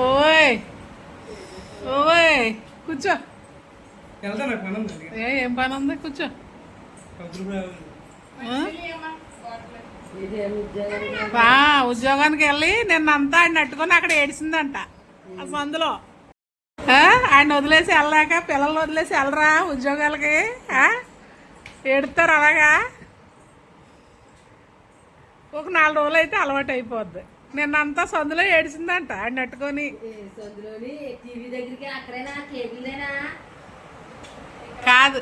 ఓయ్. ఓయ్. కూర్చో. ఏ ఏం పని ఉంది? కూర్చో? బా ఉద్యోగానికి వెళ్ళి నిన్నంతా ఆయన నట్టుకొని అక్కడ ఏడిసిందంట. ఆ? ఆయన వదిలేసి వెళ్ళాక పిల్లలు వదిలేసి వెళ్ళరా ఉద్యోగాలకి? ఆ? ఏడుస్తారు అలాగా? ఒక నాలుగు రోజులు అయితే అలవాటు అయిపోద్ది. నిన్నంతా సందులో ఏడిసిందంట ఆయన కేబుల్దేనా? కాదు.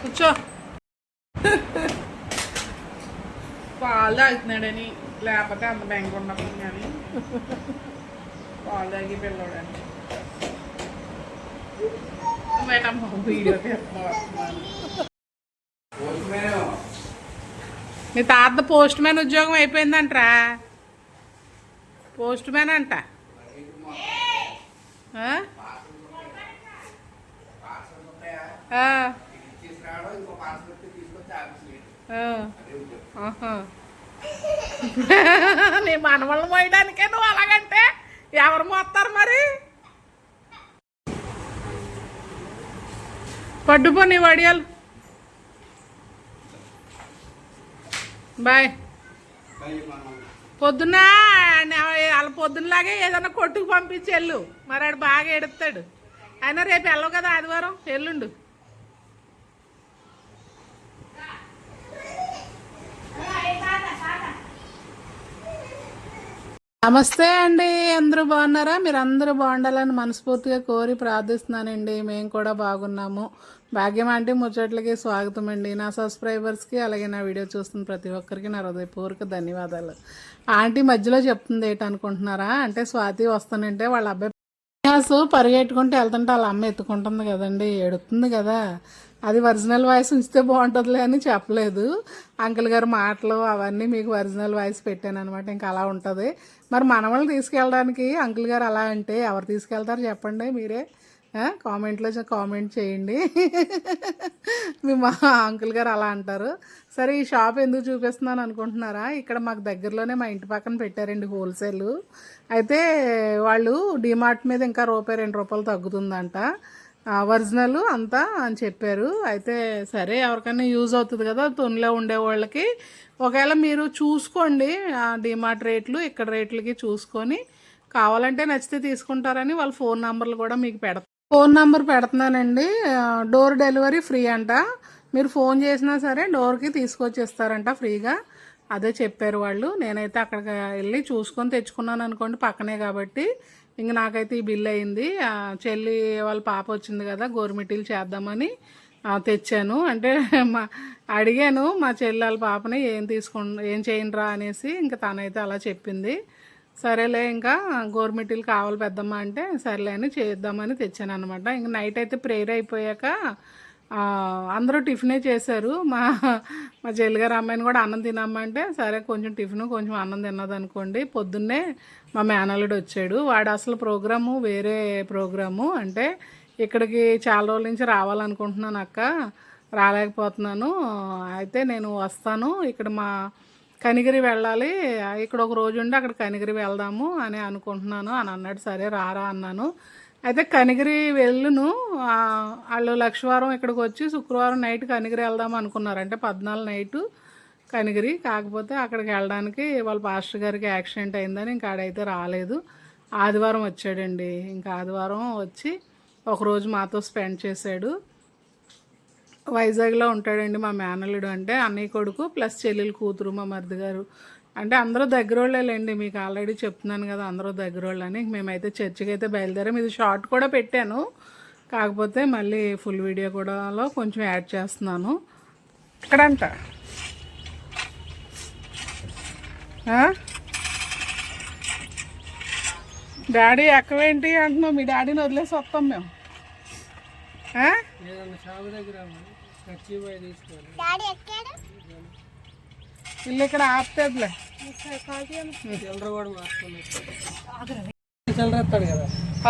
కూర్చో. పాలు తాగుతున్నాడని లేకపోతే అంత బెంగ ఉండదు కానీ. పాలు తాగి పిల్లవాడని మేడం వీడియో తీస్తున్నాను మీ తాత పోస్ట్ మ్యాన్ ఉద్యోగం అయిపోయిందంట్రా. పోస్ట్ మ్యాన్ అంట నీ మనవాళ్ళు మోయడానికే నువ్వు అలాగంటే ఎవరు మోస్తారు మరి? పడ్డుపో నీ వడియాలు. బాయ్. పొద్దున్న నా- వాళ్ళ పొద్దున్నలాగే ఏదైనా కొట్టుకు పంపించి వెళ్ళు. మరి ఆడు బాగా ఎడుతాడు అయినా రేపు వెళ్ళవు కదా ఆదివారం? ఎల్లుండు. నమస్తే అండి అందరూ బాగున్నారా? మీరు అందరూ బాగుండాలని మనస్ఫూర్తిగా కోరి ప్రార్థిస్తున్నానండి. మేము కూడా బాగున్నాము. భాగ్యం అంటే ముచ్చట్లకి స్వాగతం అండి. నా సబ్స్క్రైబర్స్కి అలాగే నా వీడియో చూస్తున్న ప్రతి ఒక్కరికి నా హృదయపూర్వక ధన్యవాదాలు. ఆంటీ మధ్యలో చెప్తుంది ఏంటనుకుంటున్నారా అంటే స్వాతి వస్తానంటే వాళ్ళ అబ్బాయి పరిగెట్టుకుంటూ వెళ్తుంటే వాళ్ళ అమ్మ ఎత్తుకుంటుంది కదండి ఎడుతుంది కదా. అది ఒరిజినల్ వాయిస్ ఉంచితే బాగుంటుందిలే అని చెప్పలేదు. అంకుల్ గారు మాటలు అవన్నీ మీకు ఒరిజినల్ వాయిస్ పెట్టాను అనమాట ఇంకా అలా ఉంటుంది. మరి మనవాళ్ళు తీసుకెళ్ళడానికి అంకుల్ గారు అలా అంటే ఎవరు తీసుకెళ్తారు చెప్పండి మీరే. కామెంట్లో కామెంట్ చేయండి. మీ మా అంకుల్ గారు అలా అంటారు. సరే ఈ షాప్ ఎందుకు చూపిస్తున్నాను అనుకుంటున్నారా? ఇక్కడ మాకు దగ్గరలోనే మా ఇంటి పక్కన పెట్టారండి హోల్సేల్. అయితే వాళ్ళు డిమార్ట్ మీద ఇంకా రూపాయి రెండు రూపాయలు తగ్గుతుందంట. ఒరిజినల్ అంతా అని చెప్పారు. అయితే సరే ఎవరికైనా యూజ్ అవుతుంది కదా తొనిలో ఉండే వాళ్ళకి. ఒకవేళ మీరు చూసుకోండి డిమార్ట్ రేట్లు ఇక్కడ రేట్లకి చూసుకొని. కావాలంటే నచ్చితే తీసుకుంటారని వాళ్ళ ఫోన్ నెంబర్లు కూడా మీకు పెడతారు ఫోన్ నెంబర్ పెడుతున్నానండి. డోర్ డెలివరీ ఫ్రీ అంట. మీరు ఫోన్ చేసినా సరే డోర్కి తీసుకొచ్చేస్తారంట ఫ్రీగా. అదే చెప్పారు వాళ్ళు. నేనైతే అక్కడికి వెళ్ళి చూసుకొని తెచ్చుకున్నాను అనుకోండి పక్కనే కాబట్టి. ఇంక నాకైతే ఈ బిల్ అయింది. చెల్లి వాళ్ళ పాప వచ్చింది కదా గోరుమిటీలు చేద్దామని తెచ్చాను. అంటే మా అడిగాను మా చెల్లి వాళ్ళ పాపని ఏం తీసుకు ఏం చేయండిరా అనేసి ఇంకా తనైతే అలా చెప్పింది. సరేలే ఇంకా గోరుమిటీలు కావాలి పెద్దమ్మ అంటే సరేలే అని చేద్దామని తెచ్చాను అనమాట ఇంక నైట్ అయితే ప్రేయర్ అయిపోయాక అందరూ టిఫినే చేశారు. మా మా చెల్లిగారు అమ్మాయిని కూడా అన్నం తినమ్మంటే సరే కొంచెం టిఫిన్ కొంచెం అన్నం తిన్నదనుకోండి. పొద్దున్నే మా మేనల్లుడు వచ్చాడు. వాడు అసలు ప్రోగ్రాము వేరే ప్రోగ్రాము. అంటే ఇక్కడికి చాలా రోజుల నుంచి రావాలనుకుంటున్నాను అక్క. రాలేకపోతున్నాను. అయితే నేను వస్తాను. ఇక్కడ మా కనిగిరి వెళ్ళాలి. ఇక్కడ ఒక రోజు ఉండి అక్కడ కనిగిరి వెళ్దాము అని అనుకుంటున్నాను. అని అన్నాడు. సరే రారా అన్నాను. అయితే కనిగిరి వెళ్ళును. వాళ్ళు లక్షవారం ఇక్కడికి వచ్చి శుక్రవారం నైట్ కనిగిరి వెళ్దాం అనుకున్నారు. అంటే పద్నాలుగు నైటు కనిగిరి. కాకపోతే అక్కడికి వెళ్ళడానికి వాళ్ళ పాస్టర్ గారికి యాక్సిడెంట్ అయిందని ఇంకా ఆడైతే రాలేదు. ఆదివారం వచ్చాడండి. ఇంకా ఆదివారం వచ్చి ఒకరోజు మాతో స్పెండ్ చేశాడు. వైజాగ్లో ఉంటాడండి మా మేనల్లుడు. అంటే అన్నయ్య కొడుకు ప్లస్ చెల్లెలు కూతురు మా మరిది గారు. అంటే అందరూ దగ్గరోళ్ళేలేండి మీకు ఆల్రెడీ చెప్తున్నాను కదా అందరూ దగ్గరోళ్ళని. మేమైతే చర్చికి అయితే బయలుదేరాం. ఇది షార్ట్ కూడా పెట్టాను. కాకపోతే మళ్ళీ ఫుల్ వీడియో కూడాలో కొంచెం యాడ్ చేస్తున్నాను. ఇక్కడంట? డాడీ ఎక్కవేంటి అంటున్నావు? మీ డాడీని వదిలేసి వస్తాం మేము. దగ్గర ఇల్లు ఇక్కడ ఆపుతుందిలే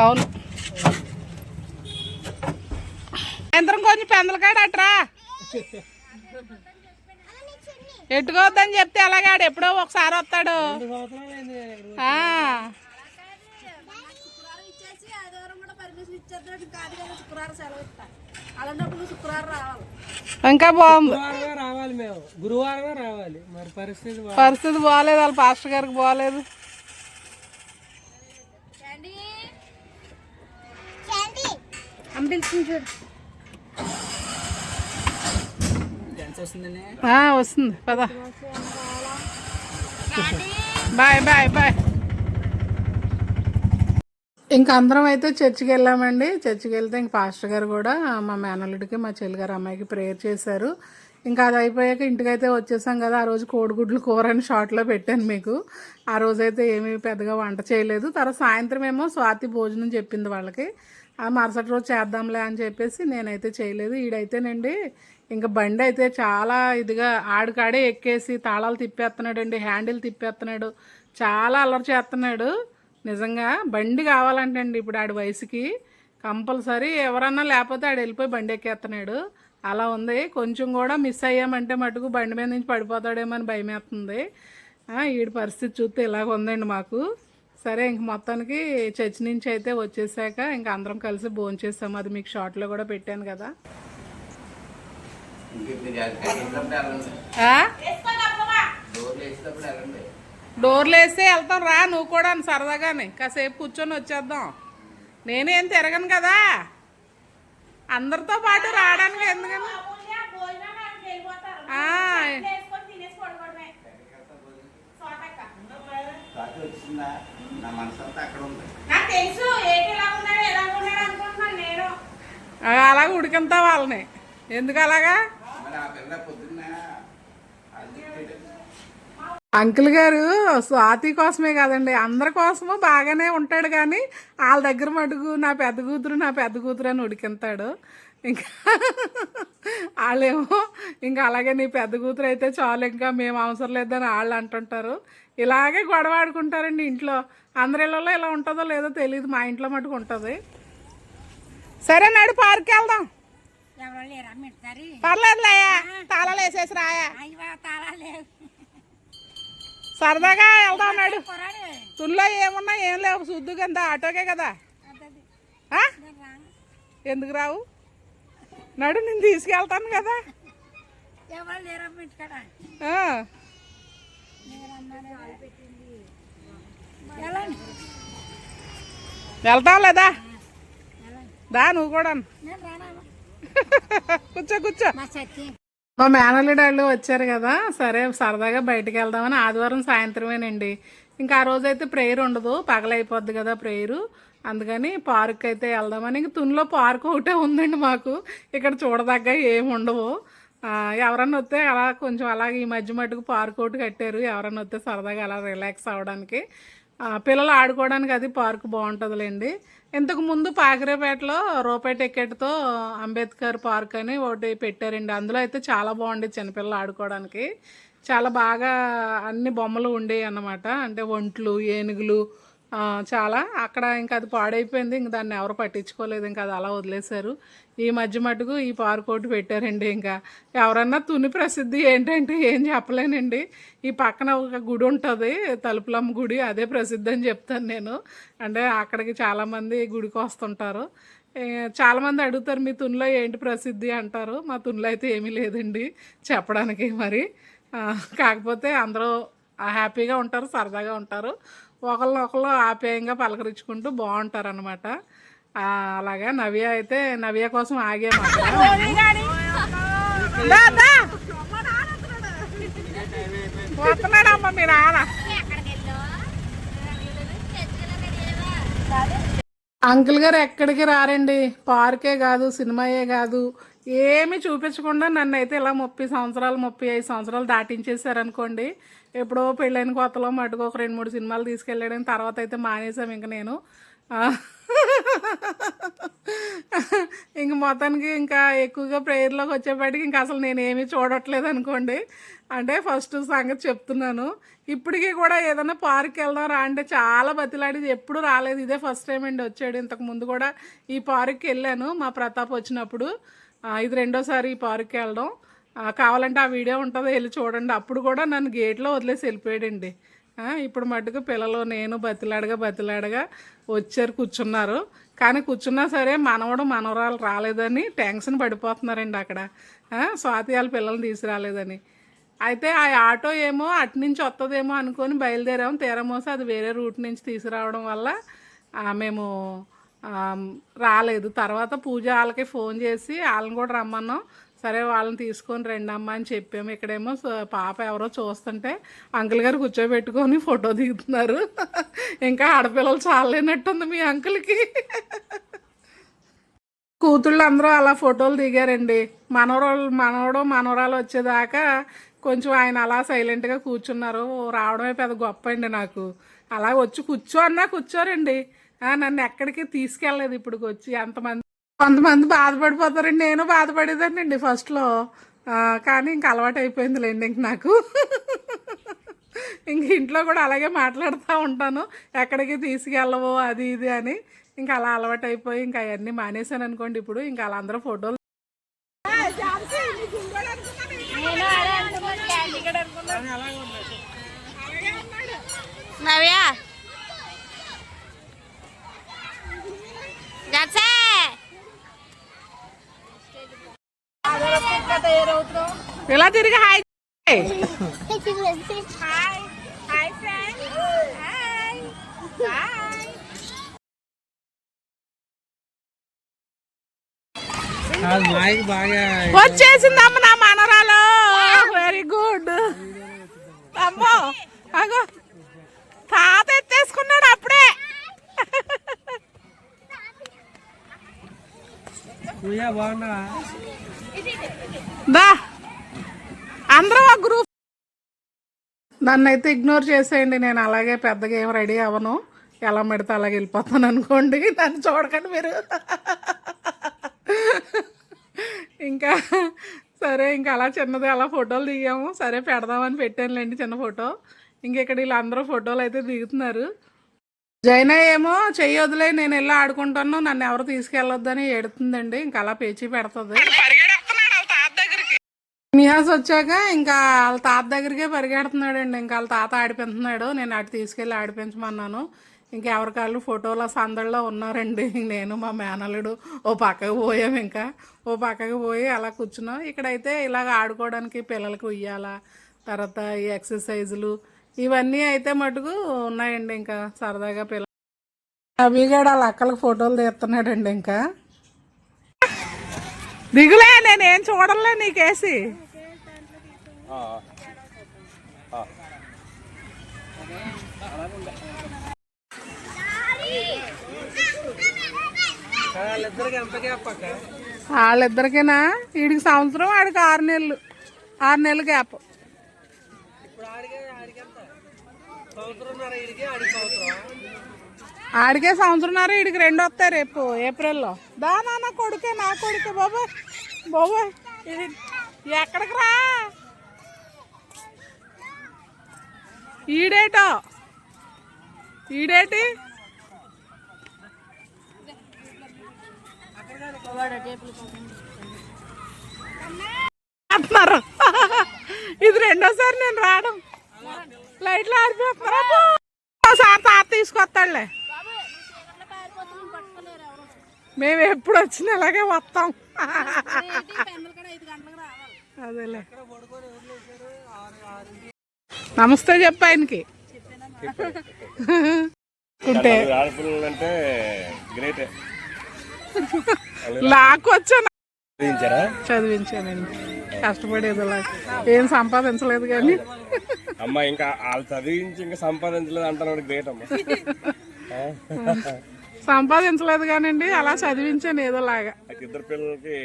అవును. సాయంత్రం కొంచెం పెందలకాడ అట్రా. ఎట్టుకోవద్దని చెప్తే అలాగాడు ఎప్పుడో ఒకసారి వస్తాడు. శుక్రవారం సెలవు ఇస్తా. అలాంటప్పుడు నువ్వు శుక్రవారం రావాలి. ఇంకా బాగుంది రావాలి మేము. గురువారమే రావాలి. మరి పరిస్థితి బా- పరిస్థితి బాగాలేదు వాళ్ళ పాస్టర్ గారికి బాగాలేదు అనిపించింది చూడు. ఆ, వస్తుంది. పద. Bye bye bye. ఇంకా అందరం అయితే చర్చికి వెళ్ళామండి. చర్చికి వెళ్తే ఇంక పాస్టర్ గారు కూడా మా మేనల్లుడికి మా చెల్లిగారు అమ్మాయికి ప్రేయర్ చేశారు. ఇంకా అది అయిపోయాక ఇంటికైతే వచ్చేసాం కదా. ఆ రోజు కోడిగుడ్లు కూర అని షార్ట్లో పెట్టాను మీకు. ఆ రోజైతే ఏమీ పెద్దగా వంట చేయలేదు. తర్వాత సాయంత్రం ఏమో స్వాతి భోజనం చెప్పింది వాళ్ళకి. ఆ మరుసటి రోజు చేద్దాంలే అని చెప్పేసి నేనైతే చేయలేదు. ఈడైతేనండి ఇంకా బండి అయితే చాలా ఇదిగా ఆడికాడే ఎక్కేసి తాళాలు తిప్పేస్తున్నాడండి హ్యాండిల్ తిప్పేస్తున్నాడు చాలా అల్లరి చేస్తున్నాడు నిజంగా బండి కావాలంటండి ఇప్పుడు ఆడి వయసుకి. కంపల్సరీ ఎవరన్నా లేకపోతే ఆడు వెళ్ళిపోయి బండి ఎక్కేస్తున్నాడు అలా ఉంది. కొంచెం కూడా మిస్ అయ్యామంటే మటుకు బండి మీద నుంచి పడిపోతాడేమో అని భయమేస్తుంది ఈడి పరిస్థితి చూస్తే ఇలాగ ఉందండి మాకు. సరే ఇంక మొత్తానికి చర్చి నుంచి అయితే వచ్చేసాక ఇంక అందరం కలిసి చేసాము అది మీకు షార్ట్లో కూడా పెట్టాను కదా. ఆ? డోర్లు వేస్తే వెళ్తాం రా నువ్వు కూడా సరదాగానే. కాసేపు కూర్చొని వచ్చేద్దాం. నేనేం తిరగను కదా. అందరితో పాటు రావడానికి ఎందుకని? ఆ, రాత్రి వచ్చిందా నా మనసంతా అక్కడ ఉంది ఆ, అలాగ ఉడికింతా వాళ్ళని. ఎందుకు అలాగా? మరి ఆ పిల్ల పొద్దున్న. అంకుల్ గారు స్వాతి కోసమే కాదండి. అందరి కోసము బాగానే ఉంటాడు కానీ వాళ్ళ దగ్గర మటుకు నా పెద్ద కూతురు నా పెద్ద కూతురు అని ఉడికింతాడు. ఇంకా వాళ్ళేమో ఇంకా అలాగే నీ పెద్ద కూతురు అయితే చాలు ఇంకా మేము అవసరం లేదని వాళ్ళు అంటుంటారు. ఇలాగే గొడవ ఆడుకుంటారండి ఇంట్లో. అందరి ఇళ్ళలో ఇలా ఉంటుందో లేదో తెలియదు మా ఇంట్లో మటుకు ఉంటుంది. సరే నాడు పార్క్కి వెళ్దాం. పర్లేదులేయా తాళాలు వేసేసి రాయా. అయ్యో తాళా లేవు. సరదాగా వెళ్దాం నాడు. పొరాడు. తుల్లో ఏమున్నా ఏం లేవు శుద్ధు కింద ఆటోకే కదా? ఎందుకు రావు? నడు నేను తీసుకెళ్తాను కదా. ఎవరు లేరా మిడతాడ ఆ. వెళ్ళండి. వెళ్తాం లేదా? దా నువ్వు కూడా కూర్చో కూర్చో. మా మేనల్లి మా వచ్చారు కదా సరే సరదాగా బయటకు వెళ్దామని ఆదివారం సాయంత్రమేనండి. ఇంకా ఆ రోజు అయితే ప్రేయర్ ఉండదు పగలైపోద్ది కదా ప్రేయరు. అందుకని పార్క్ అయితే వెళ్దామని ఇంక తునిలో పార్క్ ఒకటే ఉందండి మాకు. ఇక్కడ చూడదగ్గ ఏమి ఉండవు. ఎవరన్నా వస్తే అలా కొంచెం అలాగే ఈ మధ్య మటుకు పార్క్ ఒకటి కట్టారు. ఎవరన్నా వస్తే సరదాగా అలా రిలాక్స్ అవ్వడానికి. పిల్లలు ఆడుకోవడానికి అది పార్క్ బాగుంటుందిలేండి. ఇంతకుముందు పాకిరేపేటలో రూపాయి టికెట్తో అంబేద్కర్ పార్క్ అని ఒకటి పెట్టారండి. అందులో అయితే చాలా బాగుండేది చిన్నపిల్లలు ఆడుకోవడానికి. చాలా బాగా అన్ని బొమ్మలు ఉండేవి అన్నమాట అంటే ఒంట్లు ఏనుగులు చాలా. అక్కడ ఇంకా అది పాడైపోయింది. ఇంక దాన్ని ఎవరు పట్టించుకోలేదు. ఇంకా అది అలా వదిలేశారు. ఈ మధ్య మటుకు ఈ పార్కోటి పెట్టారండి ఇంకా. ఎవరన్నా తుని ప్రసిద్ధి ఏంటంటే ఏం చెప్పలేనండి. ఈ పక్కన ఒక గుడి ఉంటుంది. తలుపులమ్మ గుడి. అదే ప్రసిద్ధి అని చెప్తాను నేను. అంటే అక్కడికి చాలామంది గుడికి వస్తుంటారు. చాలామంది అడుగుతారు మీ తునిలో ఏంటి ప్రసిద్ధి? అంటారు. మా తునిలో అయితే ఏమీ లేదండి చెప్పడానికి మరి. కాకపోతే అందరూ హ్యాపీగా ఉంటారు సరదాగా ఉంటారు. ఒకళ్ళు ఒకళ్ళు ఆప్యాయంగా పలకరించుకుంటూ బాగుంటారు అనమాట అలాగా నవ్య అయితే నవ్య కోసం ఆగాము అక్కడ. దా, దా. వస్తున్నాడమ్మా మీ నాన్న అంకుల్ గారు ఎక్కడికి రారండి పార్కే కాదు సినిమాయే కాదు ఏమీ చూపించకుండా నన్ను అయితే ఇలా ముప్పై సంవత్సరాలు ముప్పై ఐదు సంవత్సరాలు దాటించేశారనుకోండి. ఎప్పుడో పెళ్ళైన కొత్తలో మటుకు ఒక రెండు మూడు సినిమాలు తీసుకెళ్ళాడని తర్వాత అయితే మానేసాం ఇంక నేను. ఇంక మొత్తానికి ఇంకా ఎక్కువగా ప్రేయర్లోకి వచ్చేపాటికి ఇంకా అసలు నేను ఏమీ చూడట్లేదు అనుకోండి అంటే ఫస్ట్ సంగతి చెప్తున్నాను. ఇప్పటికీ కూడా ఏదైనా పార్క్ వెళ్దాం రా అంటే చాలా బతిలాడి ఎప్పుడు రాలేదు. ఇదే ఫస్ట్ టైం అండి వచ్చాడు. ఇంతకు ముందు కూడా ఈ పార్క్కి వెళ్ళాను మా ప్రతాప్ వచ్చినప్పుడు. ఇది రెండోసారి ఈ పార్క్కి వెళ్ళడం. కావాలంటే ఆ వీడియో ఉంటుంది వెళ్ళి చూడండి. అప్పుడు కూడా నన్ను గేట్లో వదిలేసి వెళ్ళిపోయాడండి. ఇప్పుడు మటుకు పిల్లలు నేను బతిలాడగా బతిలాడగా వచ్చారు కూర్చున్నారు. కానీ కూర్చున్నా సరే మనవడు మనవరాలు రాలేదని ట్యాంక్షన్ పడిపోతున్నారండి అక్కడ. స్వాతి వాళ్ళ పిల్లల్ని తీసుకురాలేదని. అయితే ఆ ఆటో ఏమో అటు నుంచి వస్తుందేమో అనుకొని బయలుదేరాము తీరమోసి అది వేరే రూట్ నుంచి తీసుకురావడం వల్ల మేము రాలేదు. తర్వాత పూజ వాళ్ళకి ఫోన్ చేసి వాళ్ళని కూడా రమ్మన్నాం. సరే వాళ్ళని తీసుకొని రండి అని చెప్పాము. ఇక్కడేమో పాప ఎవరో చూస్తుంటే అంకుల్ గారు కూర్చోబెట్టుకొని ఫోటో దిగుతున్నారు. ఇంకా ఆడపిల్లలు చాలేనట్టుంది మీ అంకుల్కి. కూతుళ్ళు అందరూ అలా ఫోటోలు దిగారండి. మనవరాలు మనవడు మనవరాలు వచ్చేదాకా కొంచెం ఆయన అలా సైలెంట్గా కూర్చున్నారు. రావడమే పెద్ద గొప్ప అండి నాకు. అలా వచ్చి కూర్చో అన్నా కూర్చోరండి. నన్ను ఎక్కడికి తీసుకెళ్ళలేదు ఇప్పటికి వచ్చి ఎంతమంది కొంతమంది బాధపడిపోతారండి. నేను బాధపడేదానండి ఫస్ట్లో కానీ ఇంక అలవాటు అయిపోయిందిలేండి ఇంక నాకు. ఇంక ఇంట్లో కూడా అలాగే మాట్లాడుతూ ఉంటాను. ఎక్కడికి తీసుకెళ్ళవు అది ఇది అని. ఇంకా అలా అలవాటు అయిపోయి ఇంకా అవన్నీ మానేశాను అనుకోండి ఇప్పుడు. ఇంకా అలా అందరూ ఫోటోలు నవ్యా గచ్చే ఇలా తిరిగి హాయ్? బాగా వచ్చేసిందమ్మ నా మనరాలు. వెరీ గుడ్ అమ్మో అగో. తాత ఎత్తేసుకున్నాడు అప్పుడే. దా అందరూ ఒక గ్రూప్ నన్ను అయితే ఇగ్నోర్ చేసేయండి నేను అలాగే పెద్దగా ఏం రెడీ అవ్వను. ఎలా పెడితే అలాగే వెళ్ళిపోతాను అనుకోండి. నన్ను చూడకండి మీరు. ఇంకా సరే ఇంకా అలా చిన్నది అలా ఫోటోలు దిగాము. సరే పెడదామని పెట్టానులేండి చిన్న ఫోటో. ఇంక ఇక్కడ వీళ్ళందరూ ఫోటోలు అయితే దిగుతున్నారు. జైనా ఏమో చెయ్యి వదిలే నేను వెళ్ళి ఆడుకుంటాను నన్ను ఎవరు తీసుకెళ్ళొద్దని ఏడుతుందండి ఇంకా అలా పేచి పెడుతుంది. నిహాస్ వచ్చాక ఇంకా వాళ్ళ తాత దగ్గరికే పరిగెడుతున్నాడు అండి ఇంకా వాళ్ళ తాత ఆడిపించున్నాడు నేను అటు తీసుకెళ్ళి ఆడిపించమన్నాను. ఇంకా ఎవరికాళ్ళు ఫోటోల సందడిలో ఉన్నారండి నేను మా మేనల్లుడు ఓ పక్కకు పోయాం ఇంకా. ఓ పక్కకు పోయి అలా కూర్చున్నాం. ఇక్కడైతే ఇలాగ ఆడుకోవడానికి పిల్లలకి ఉయ్యాల తర్వాత ఈ ఎక్సర్సైజులు ఇవన్నీ అయితే మటుకు ఉన్నాయండి ఇంకా సరదాగా పిల్ల అవిగాడు వాళ్ళ అక్కలకు ఫోటోలు తీస్తున్నాడండి ఇంకా. దిగులే నేనేం చూడలే నీకేసి. వాళ్ళిద్దరికైనా? వీడికి సంవత్సరం ఆడికి ఆరు నెలలు. ఆరు నెలలు గ్యాప్. ఆడికే సంవత్సరంన్నర ఇడికి సంవత్సరం. వీడికి రెండు వస్తాయి రేపు ఏప్రిల్లో. దా నాన్న కొడుకే నా కొడుకే బాబాయ్ బాబాయ్ ఇది ఎక్కడికి రా? ఈడేటో? ఈడేటి? అంటున్నారు ఇది రెండోసారి నేను రావడం. లైట్లు ఆడిపోతున్నారు ఒకసారి తాత తీసుకొస్తాడులే. మేము ఎప్పుడు వచ్చినా ఇలాగే వస్తాం. అదేలే. నమస్తే చెప్పు ఆయనకి. ఆడపిల్లలు అంటే గ్రేట్. చదివించానండి. కష్టపడేది ఏం సంపాదించలేదు కానీ. అమ్మ ఇంకా వాళ్ళు చదివించి ఇంకా సంపాదించలేదు అంటున్నాడు గ్రేట్ అమ్మ. సంపాదించలేదు కానండి అలా చదివించాను ఏదోలాగా. ఇద్దరు పిల్లలకి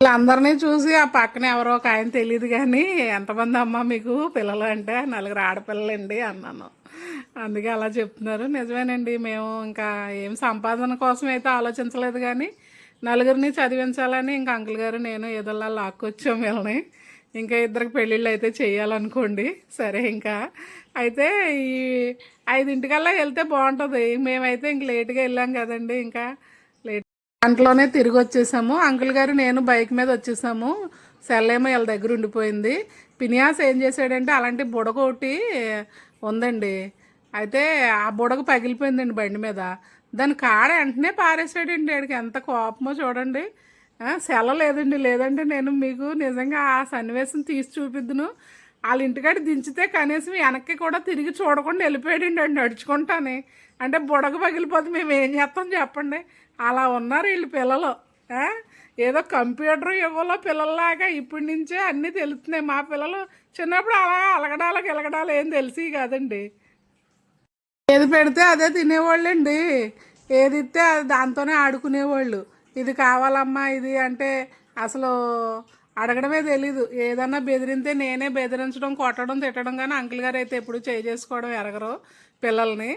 వీళ్ళందరినీ చూసి ఆ పక్కన ఎవరో ఒక ఆయన తెలియదు కానీ ఎంతమంది అమ్మ మీకు పిల్లలు అంటే? నలుగురు ఆడపిల్లలండి అన్నాను. అందుకే అలా చెప్తున్నారు. నిజమేనండి మేము ఇంకా ఏం సంపాదన కోసం అయితే ఆలోచించలేదు కానీ నలుగురిని చదివించాలని ఇంకా అంకుల్ గారు నేను ఏదోలా లాక్కొచ్చాం వీళ్ళని. ఇంకా ఇద్దరికి పెళ్ళిళ్ళు అయితే చేయాలనుకోండి సరే ఇంకా. అయితే ఈ ఐదింటికల్లా వెళ్తే బాగుంటుంది. మేమైతే ఇంక లేట్గా వెళ్ళాం కదండి. ఇంకా లేట్ దాంట్లోనే తిరిగి వచ్చేసాము. అంకుల్ గారు నేను బైక్ మీద వచ్చేసాము. సెల్లేమో వీళ్ళ దగ్గర ఉండిపోయింది. పినియాస్ ఏం చేశాడంటే అలాంటి బుడగ ఒకటి ఉందండి. అయితే ఆ బుడగ పగిలిపోయిందండి బండి మీద. దాని కాడ వెంటనే పారేసాడండి వాడికి ఎంత కోపమో చూడండి. సెల లేదండి. లేదంటే నేను మీకు నిజంగా ఆ సన్నివేశం తీసి చూపిద్దును. వాళ్ళ ఇంటికాడ దించితే కనీసం వెనక్కి కూడా తిరిగి చూడకుండా వెళ్ళిపోయాడండి అండి నడుచుకుంటానే. అంటే బుడగ పగిలిపోతే మేము ఏం చేస్తాం చెప్పండి. అలా ఉన్నారు వీళ్ళు పిల్లలు. ఏదో కంప్యూటర్ ఇవ్వాలో పిల్లల్లాగా ఇప్పటి నుంచే అన్నీ తెలుస్తున్నాయి. మా పిల్లలు చిన్నప్పుడు అలా అలగడాలకు గిలగడాలు ఏం తెలిసి కాదండి. ఏది పెడితే అదే తినేవాళ్ళండి. ఏది ఇస్తే అది దాంతోనే ఆడుకునేవాళ్ళు. ఇది కావాలమ్మా ఇది అంటే అసలు అడగడమే తెలీదు. ఏదన్నా బెదిరితే నేనే బెదిరించడం కొట్టడం తిట్టడం కానీ అంకుల్ గారు అయితే ఎప్పుడు చేసుకోవడం ఎరగరు పిల్లల్ని.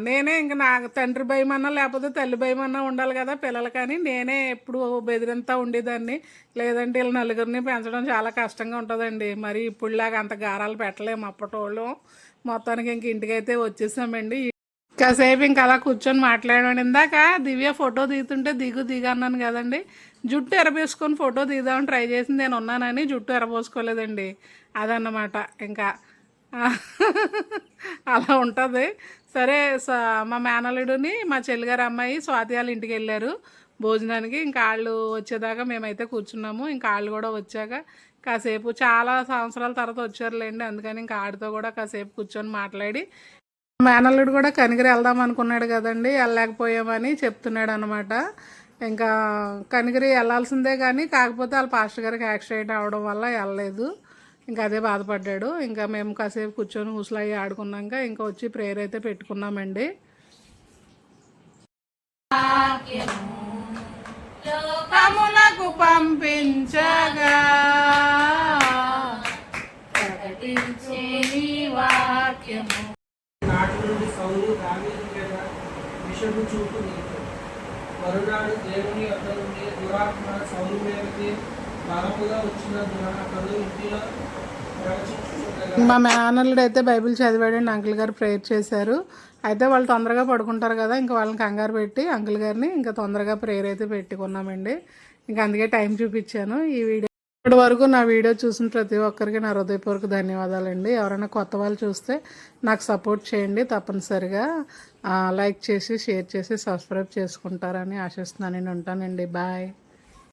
నేనే ఇంక నాకు తండ్రి భయం అన్నా లేకపోతే తల్లి భయం అన్నా ఉండాలి కదా పిల్లలు కానీ. నేనే ఎప్పుడు బెదిరింతా ఉండేదాన్ని. లేదంటే వీళ్ళ నలుగురిని పెంచడం చాలా కష్టంగా ఉంటుందండి. మరి ఇప్పుడులాగా అంత గారాలు పెట్టలేము అప్పటోళ్ళు. మొత్తానికి ఇంక ఇంటికైతే వచ్చేసామండి. కాసేపు ఇంకా అలా కూర్చొని మాట్లాడాను. ఇందాక దివ్య ఫోటో దిగుతుంటే దిగు దిగు అన్నాను కదండి. జుట్టు ఎరబేసుకొని ఫోటో దిగుదామని ట్రై చేసింది. నేను ఉన్నానని జుట్టు ఎరబోసుకోలేదండి. అదన్నమాట. ఇంకా అలా ఉంటుంది. సరే మా మేనల్లుడుని మా చెల్లిగారు అమ్మాయి స్వాతి వాళ్ళ ఇంటికి వెళ్ళారు భోజనానికి. ఇంకా వాళ్ళు వచ్చేదాకా మేమైతే కూర్చున్నాము. ఇంకా వాళ్ళు కూడా వచ్చాక కాసేపు చాలా సంవత్సరాల తర్వాత వచ్చారులేండి. అందుకని ఇంకా ఆడితో కూడా కాసేపు కూర్చొని మాట్లాడి మేనల్లుడు కూడా కనిగిరి వెళ్దాం అనుకున్నాడు కదండి వెళ్ళలేకపోయామని చెప్తున్నాడు అనమాట ఇంకా కనిగిరి వెళ్ళాల్సిందే కానీ కాకపోతే వాళ్ళ పాస్టర్ గారికి యాక్సిడెంట్ అవడం వల్ల వెళ్ళలేదు. ఇంకా అదే బాధపడ్డాడు. ఇంకా మేము కాసేపు కూర్చొని హుసలయ్యి ఆడుకున్నాక ఇంకా వచ్చి ప్రేయర్ అయితే పెట్టుకున్నామండి. లోకమునకు పంపించగా ప్రకటించు నీ వాక్యము. నాటి నుండి సౌలు దావీదు మీద విషపు చూపు మరునాడు దేవుని నుండి దురాత్మ సౌలు మీదకి మా మేనల్లుడు అయితే బైబిల్ చదివాడండి అంకుల్ గారు ప్రేయర్ చేశారు. అయితే వాళ్ళు తొందరగా పడుకుంటారు కదా ఇంకా వాళ్ళని కంగారు పెట్టి అంకుల్ గారిని ఇంకా తొందరగా ప్రేయర్ అయితే పెట్టుకున్నామండి. ఇంకా అందుకే టైం చూపించాను. ఈ వీడియో ఇప్పటి వరకు నా వీడియో చూసిన ప్రతి ఒక్కరికి నా హృదయపూర్వక ధన్యవాదాలండి. ఎవరైనా కొత్త వాళ్ళు చూస్తే నాకు సపోర్ట్ చేయండి తప్పనిసరిగా. లైక్ చేసి షేర్ చేసి సబ్స్క్రైబ్ చేసుకుంటారని ఆశిస్తున్నాను. నేను ఉంటానండి. బాయ్.